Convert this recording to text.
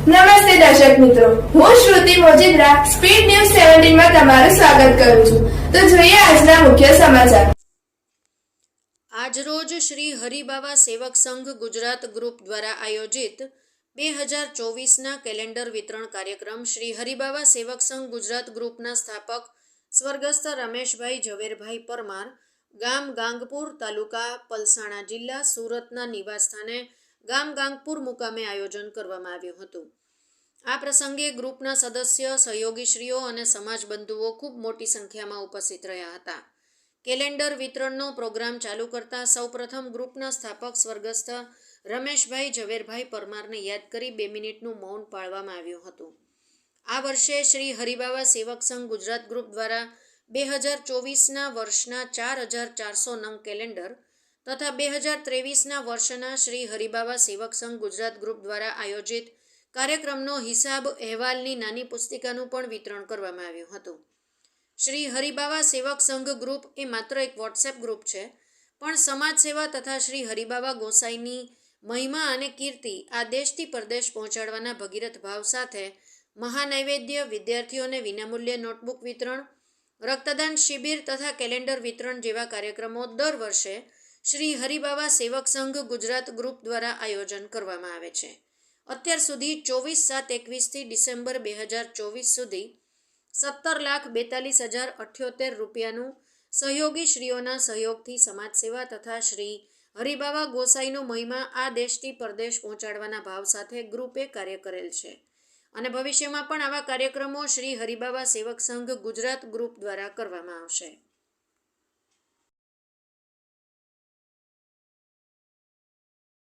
નમસ્તે દર્શક મિત્રો. હું શ્રુતિ મોજીદ્રા, સ્પીડ ન્યૂઝ સેવન્ટીનમાં તમારું સ્વાગત કરું છું. તો જોઈએ આજના મુખ્ય સમાચાર. આજરોજ શ્રી હરિબાબા સેવક સંઘ ગુજરાત ગ્રુપ દ્વારા આયોજિત બે હજાર ચોવીસના કેલેન્ડર વિતરણ કાર્યક્રમ શ્રી હરિબાબા સેવક સંઘ ગુજરાત ગ્રુપના સ્થાપક સ્વર્ગસ્થ રમેશભાઈ ઝવેરભાઈ પરમાર ગામ ગાંગપુર તાલુકા પલસાણા જિલ્લા સુરતના નિવાસસ્થાને ગામ ગાંગપુર મુકામે આયોજન કરવામાં આવ્યું હતું. આ પ્રસંગે ગ્રુપના સદસ્ય, સહયોગીશ્રીઓ અને સમાજ બંધુઓ ખૂબ મોટી સંખ્યામાં ઉપસ્થિત રહ્યા હતા. કેલેન્ડર વિતરણનો પ્રોગ્રામ ચાલુ કરતા સૌપ્રથમ ગ્રુપના સ્થાપક સ્વર્ગસ્થ રમેશભાઈ ઝવેરભાઈ પરમારને યાદ કરી બે મિનિટનું મૌન પાળવામાં આવ્યું હતું. આ વર્ષે શ્રી હરિબાબા સેવક સંઘ ગુજરાત ગ્રુપ દ્વારા બે હજાર ચોવીસના વર્ષના ચાર હજાર ચારસો નંગ કેલેન્ડર તથા બે હજાર ત્રેવીસના વર્ષના શ્રી હરિબાબા સેવક સંઘ ગુજરાત ગ્રુપ દ્વારા આયોજિત કાર્યક્રમનો હિસાબ અહેવાલની નાની પુસ્તિકાનું પણ વિતરણ કરવામાં આવ્યું હતું. શ્રી હરિબાબા સેવક સંઘ ગ્રુપ એ માત્ર એક વોટ્સએપ ગ્રુપ છે, પણ સમાજ સેવા તથા શ્રી હરિબાબા ગોસાઈની મહિમા અને કીર્તિ આ દેશથી પરદેશ પહોંચાડવાના ભગીરથ ભાવ સાથે મહાનૈવેદ્ય વિદ્યાર્થીઓને વિનામૂલ્યે નોટબુક વિતરણ, રક્તદાન શિબિર તથા કેલેન્ડર વિતરણ જેવા કાર્યક્રમો દર વર્ષે શ્રી હરિબાબા સેવક સંઘ ગુજરાત ગ્રુપ દ્વારા આયોજન કરવામાં આવે છે. અત્યાર સુધી ચોવીસ સાત એકવીસથી ડિસેમ્બર બે હજાર ચોવીસ સુધી સત્તર લાખ બેતાલીસ હજાર અઠ્યોતેર રૂપિયાનું સહયોગી શ્રીઓના સહયોગથી સમાજ સેવા તથા શ્રી હરિબાબા ગોસાઈનો મહિમા આ દેશથી પરદેશ પહોંચાડવાના ભાવ સાથે ગ્રુપે કાર્ય કરેલ છે. અને ભવિષ્યમાં પણ આવા કાર્યક્રમો શ્રી હરિબાબા સેવક સંઘ ગુજરાત ગ્રુપ દ્વારા કરવામાં આવશે.